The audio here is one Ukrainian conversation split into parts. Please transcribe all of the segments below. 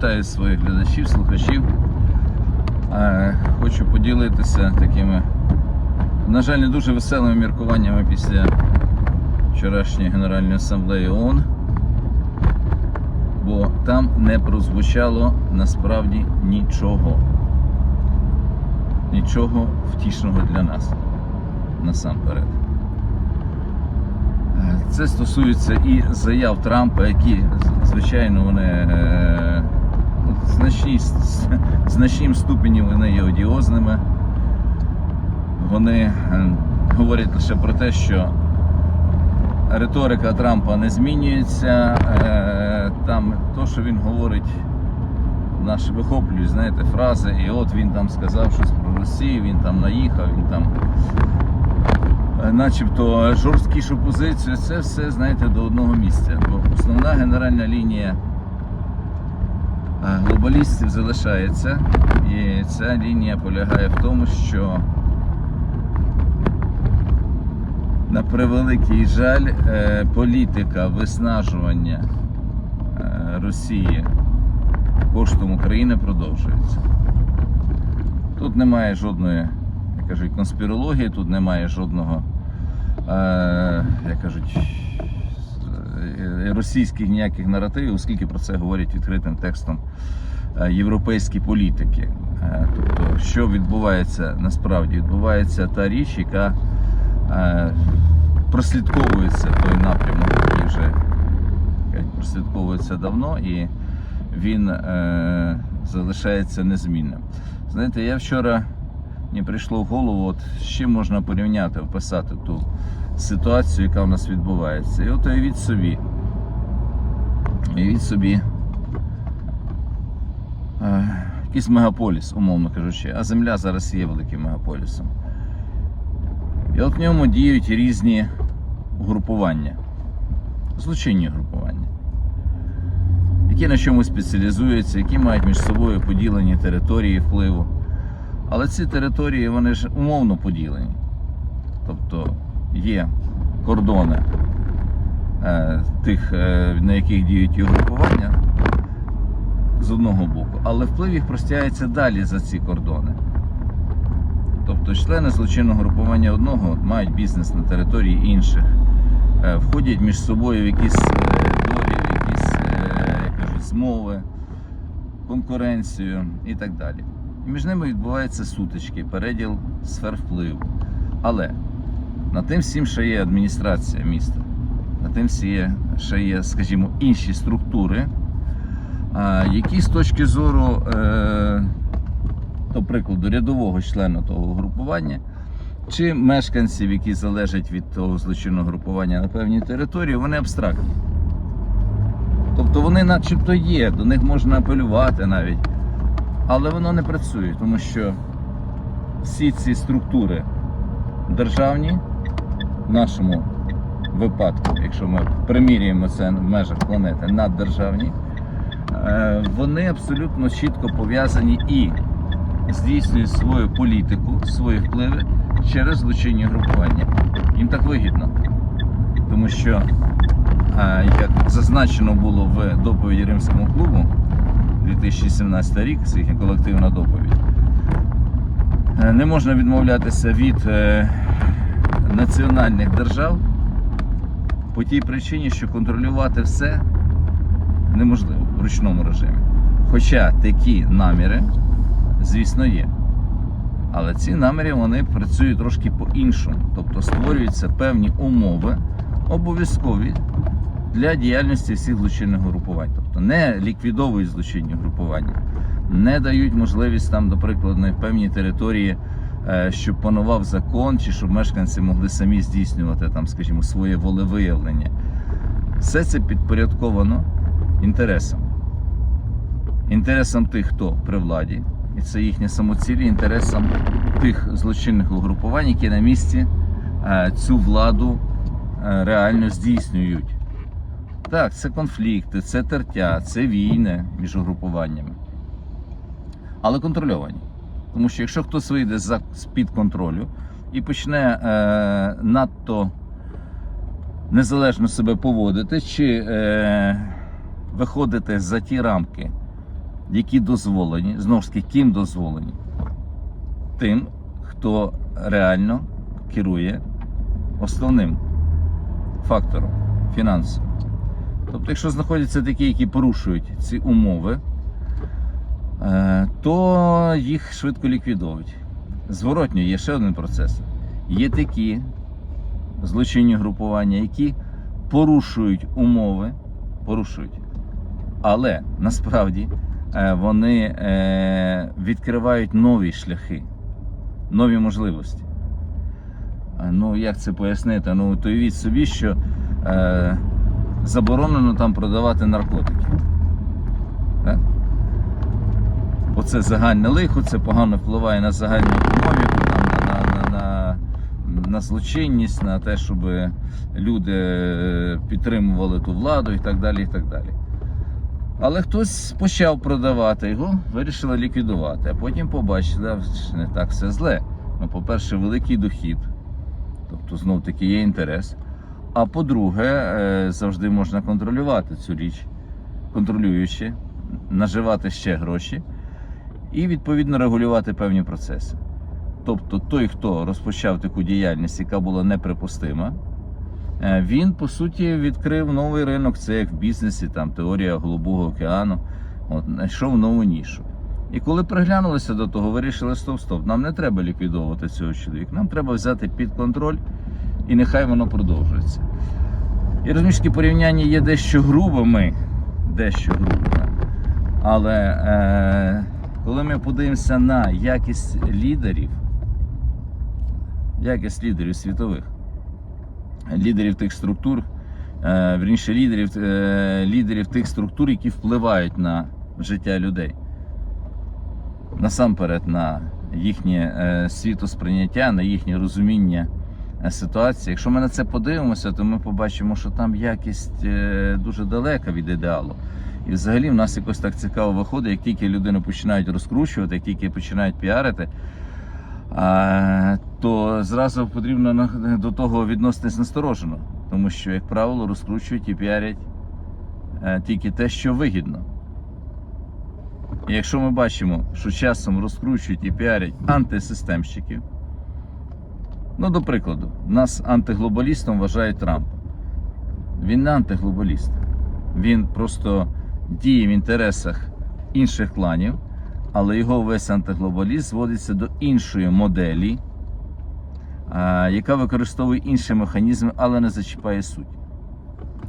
Вітаю своїх глядачів, слухачів. Е, Хочу поділитися такими, на жаль, не дуже веселими міркуваннями після вчорашньої Генеральної асамблеї ООН, бо там не прозвучало насправді нічого. Нічого втішного для нас насамперед. Е, Це стосується і заяв Трампа, які, звичайно, вони в значній, значнім ступені вони є одіозними. Вони е, говорять лише про те, що риторика Трампа не змінюється. Е, Там то, що він говорить, наші вихоплюють, знаєте, фрази, і от він там сказав щось про Росію, він там наїхав, він там е, начебто жорсткішу позицію, це все, знаєте, до одного місця. Бо основна генеральна лінія глобалістів залишається, і ця лінія полягає в тому, що на превеликий жаль, е, політика виснажування е, Росії коштом України продовжується. Тут немає жодної, як кажуть, конспірології, тут немає жодного, е, як кажуть, е, російських ніяких наративів, оскільки про це говорять відкритим текстом е, європейські політики. Е, Тобто, що відбувається насправді? Відбувається та річ, яка е, прослідковується той напрямок, який вже прослідковується давно, і він е, залишається незмінним. Знаєте, я вчора мені прийшло в голову, от з чим можна порівняти, описати ту ситуацію, яка в нас відбувається. І от уявіть собі. Уявіть собі. Е, якийсь мегаполіс, умовно кажучи, а земля зараз є великим мегаполісом. І от в ньому діють різні угрупування, злочинні групування, які на чомусь спеціалізуються, які мають між собою поділені території впливу. Але ці території вони ж умовно поділені. Тобто є кордони е, тих, е, на яких діють угрупування з одного боку, але вплив їх простягається далі за ці кордони. Тобто члени злочинного групування одного мають бізнес на території інших, е, входять між собою в якісь е, договір, якісь як кажуть, змови, конкуренцію і так далі. Між ними відбуваються сутички, переділ сфер впливу. Але на тим всім ще є адміністрація міста, на тим всі є, ще є, скажімо, інші структури, які з точки зору, е, до прикладу, рядового члена того групування, чи мешканців, які залежать від того злочинного групування на певній території, вони абстрактні. Тобто вони начебто є, до них можна апелювати навіть, але воно не працює, тому що всі ці структури державні, в нашому випадку, якщо ми примірюємо це в межах планети наддержавні, е, вони абсолютно чітко пов'язані і здійснюють свою політику, свої впливи через злочинні групування. Їм так вигідно. Тому що, е, як зазначено було в доповіді Римському клубу 2017 рік, це їхня колективна доповідь, е, не можна відмовлятися від національних держав по тій причині, що контролювати все неможливо в ручному режимі. Хоча такі наміри, звісно, є. Але ці наміри вони працюють трошки по-іншому. Тобто створюються певні умови обов'язкові для діяльності всіх злочинних групувань. Тобто не ліквідовують злочинні групування, не дають можливість там, до прикладу, на певній території, щоб панував закон, чи щоб мешканці могли самі здійснювати там, скажімо, своє волевиявлення. Все це підпорядковано інтересам. Інтересам тих, хто при владі, і це їхня самоцілі, інтересам тих злочинних угрупувань, які на місці е, цю владу е, реально здійснюють. Так, це конфлікти, це тертя, це війни між угрупуваннями. Але контрольовані. Тому що якщо хтось вийде з-під контролю і почне е, надто незалежно себе поводити, чи е, виходити за ті рамки, які дозволені, знову ж таки, ким дозволені? Тим, хто реально керує основним фактором фінансовим. Тобто, якщо знаходяться такі, які порушують ці умови, то їх швидко ліквідовують. Зворотньо є ще один процес. Є такі злочинні групування, які порушують умови, порушують, але насправді е, вони е, відкривають нові шляхи, нові можливості. Е, Ну, як це пояснити? Ну, то уявіть собі, що е, заборонено там продавати наркотики. Так? Оце загальне лихо, це погано впливає на загальну економіку, на, на, на, на, на злочинність, на те, щоб люди е, підтримували ту владу і так далі. і так далі. Але хтось почав продавати його, вирішили ліквідувати, а потім побачили, що не так все зле. Ну, по-перше, великий дохід, тобто знов таки є інтерес. А по-друге, е, завжди можна контролювати цю річ, контролюючи, наживати ще гроші і відповідно регулювати певні процеси. Тобто той, хто розпочав таку діяльність, яка була неприпустима, е, він по суті відкрив новий ринок, це як в бізнесі, там теорія Голубого океану, от, знайшов нову нішу. І коли приглянулися до того, вирішили стоп-стоп, нам не треба ліквідовувати цього чоловіка, нам треба взяти під контроль і нехай воно продовжується. І розумієш, порівняння є дещо грубими, дещо грубими. Але е, коли ми подивимося на якість лідерів, якість лідерів світових, лідерів тих структур, е, вірніше лідерів, е, лідерів тих структур, які впливають на життя людей. Насамперед на їхнє е, світосприйняття, на їхнє розуміння ситуації. Якщо ми на це подивимося, то ми побачимо, що там якість дуже далека від ідеалу. І взагалі в нас якось так цікаво виходить, як тільки людину починають розкручувати, як тільки починають піарити, то зразу потрібно до того відноситись насторожено. Тому що, як правило, розкручують і піарять е, тільки те, що вигідно. І якщо ми бачимо, що часом розкручують і піарять антисистемщиків, ну, до прикладу, нас антиглобалістом вважає Трамп. Він не антиглобаліст. Він просто діє в інтересах інших кланів, але його весь антиглобалізм зводиться до іншої моделі, яка використовує інші механізми, але не зачіпає суть.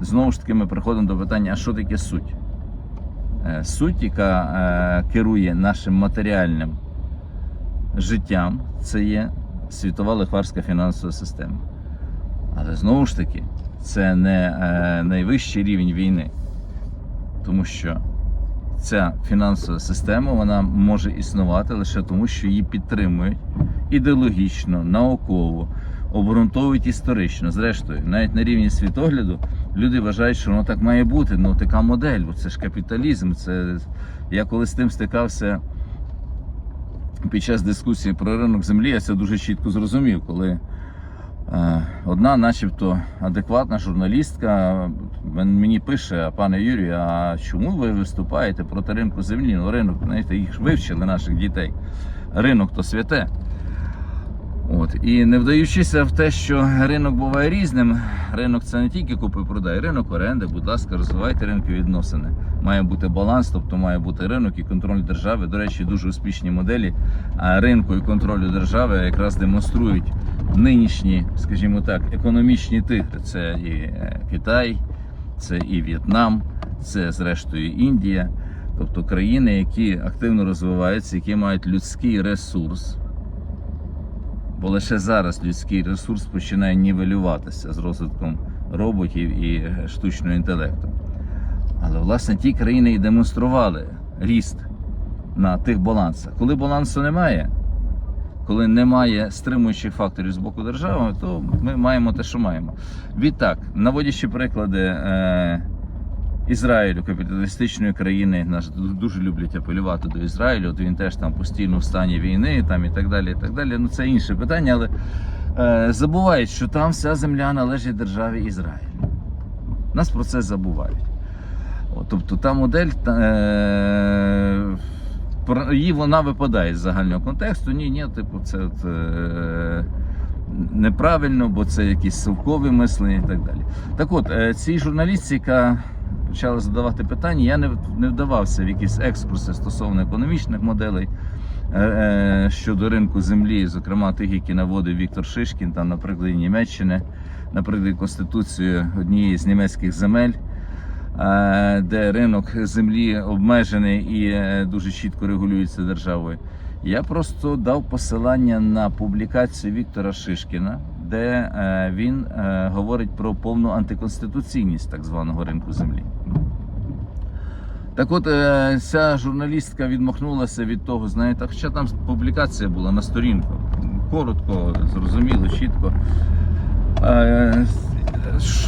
Знову ж таки, ми приходимо до питання: а що таке суть? Е, Суть, яка е, керує нашим матеріальним життям, це є світова лихварська фінансова система. Але знову ж таки, це не е, найвищий рівень війни, тому що ця фінансова система вона може існувати лише тому, що її підтримують ідеологічно, науково, обґрунтовують історично. Зрештою, навіть на рівні світогляду люди вважають, що воно так має бути. Ну така модель, бо це ж капіталізм. Це я коли з тим стикався під час дискусії про ринок землі, я це дуже чітко зрозумів, коли. Е, Одна, начебто, адекватна журналістка мені пише, пане Юрію, а чому ви виступаєте проти ринку землі? Ну, ринок, знаєте, їх вивчили наших дітей. Ринок то святе. От. І не вдаючися в те, що ринок буває різним, ринок це не тільки купи-продай, ринок оренди, будь ласка, розвивайте ринкові відносини. Має бути баланс, тобто має бути ринок і контроль держави. До речі, дуже успішні моделі ринку і контролю держави якраз демонструють нинішні, скажімо так, економічні тигри. Це і е, Китай, це і В'єтнам, це зрештою Індія. Тобто країни, які активно розвиваються, які мають людський ресурс. Бо лише зараз людський ресурс починає нівелюватися з розвитком роботів і штучного інтелекту. Але власне ті країни і демонстрували ріст на тих балансах. Коли балансу немає, коли немає стримуючих факторів з боку держави, то ми маємо те, що маємо. Відтак, наводячи приклади е, Ізраїлю, капіталістичної країни, нас дуже люблять апелювати до Ізраїлю, от він теж там постійно в стані війни там, і так далі. і так далі. Ну це інше питання, але е, забувають, що там вся земля належить державі Ізраїль. Нас про це забувають. О, Тобто та модель е, її вона випадає з загального контексту. Ні, ні, типу, це от, е, неправильно, бо це якісь совкові мислення і так далі. Так от, е, цій журналістці, яка почала задавати питання, я не, не вдавався в якісь екскурси стосовно економічних моделей. е, е, Щодо ринку землі, зокрема тих, які наводив Віктор Шишкін, там, на прикладі Німеччини, на прикладі Конституції однієї з німецьких земель, е, де ринок землі обмежений і е, дуже чітко регулюється державою. Я просто дав посилання на публікацію Віктора Шишкіна, де е, він е, говорить про повну антиконституційність так званого ринку землі. Так от е, ця журналістка відмахнулася від того, знаєте, хоча там публікація була на сторінку. Коротко, зрозуміло, чітко.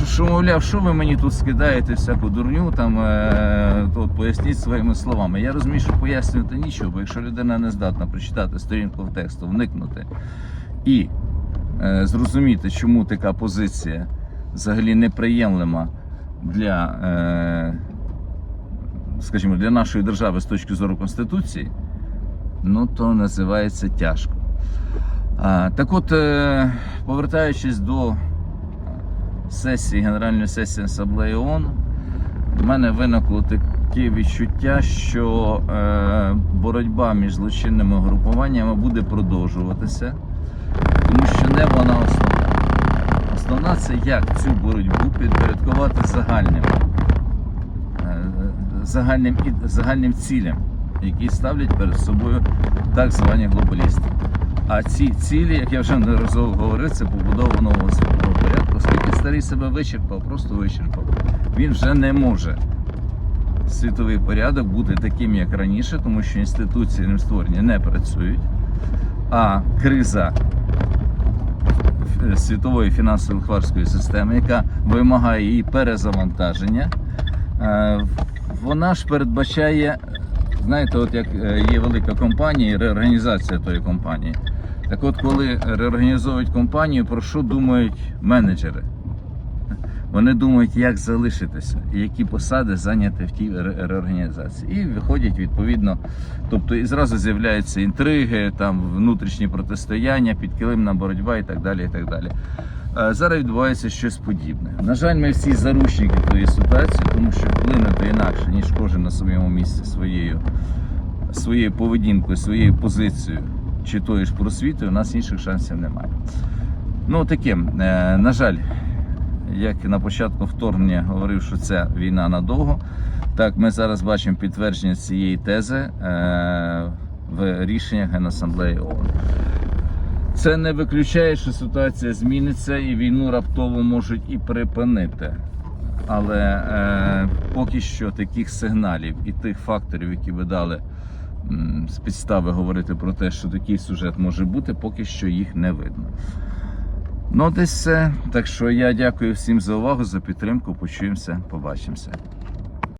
Що, мовляв, що ви мені тут скидаєте всяку дурню, там то поясніть своїми словами. Я розумію, що пояснювати нічого, бо якщо людина не здатна прочитати сторінку в тексту, вникнути і зрозуміти, чому така позиція взагалі неприємлема для, е, скажімо, для нашої держави з точки зору Конституції, ну то називається тяжко. Так от, е, повертаючись до сесії Генеральної сесії Асамблеї ООН, в мене виникло таке відчуття, що е, боротьба між злочинними групуваннями буде продовжуватися, не вона основна. Основна це як цю боротьбу підпорядкувати загальним, е, загальним, загальним цілям, які ставлять перед собою так звані глобалісти. А ці цілі, як я вже неразово говорив, це побудова нового світового порядку, оскільки старий себе вичерпав, просто вичерпав. Він вже не може світовий порядок бути таким, як раніше, тому що інституції ним створені не працюють, а криза світової фінансово-лихварської системи, яка вимагає її перезавантаження, е, вона ж передбачає, знаєте, от як е, є велика компанія реорганізація тої компанії. Так от, коли реорганізовують компанію, про що думають менеджери? Вони думають, як залишитися які посади зайняти в тій ре- реорганізації. І виходять відповідно. Тобто і зразу з'являються інтриги, там внутрішні протистояння, підкилимна боротьба і так далі. І так далі. Е, Зараз відбувається щось подібне. На жаль, ми всі заручники тої ситуації, тому що вплинути інакше, ніж кожен на своєму місці своєю, своєю поведінкою, своєю позицією чи тою ж просвітою, у нас інших шансів немає. Ну таким, е, на жаль, як на початку вторгнення говорив, що це війна надовго. Так, ми зараз бачимо підтвердження цієї тези е, в рішеннях Генасамблеї ООН. Це не виключає, що ситуація зміниться і війну раптово можуть і припинити. Але е, поки що таких сигналів і тих факторів, які ви дали з підстави говорити про те, що такий сюжет може бути, поки що їх не видно. Ну, десь все. Так що я дякую всім за увагу, за підтримку. Почуємося, побачимося.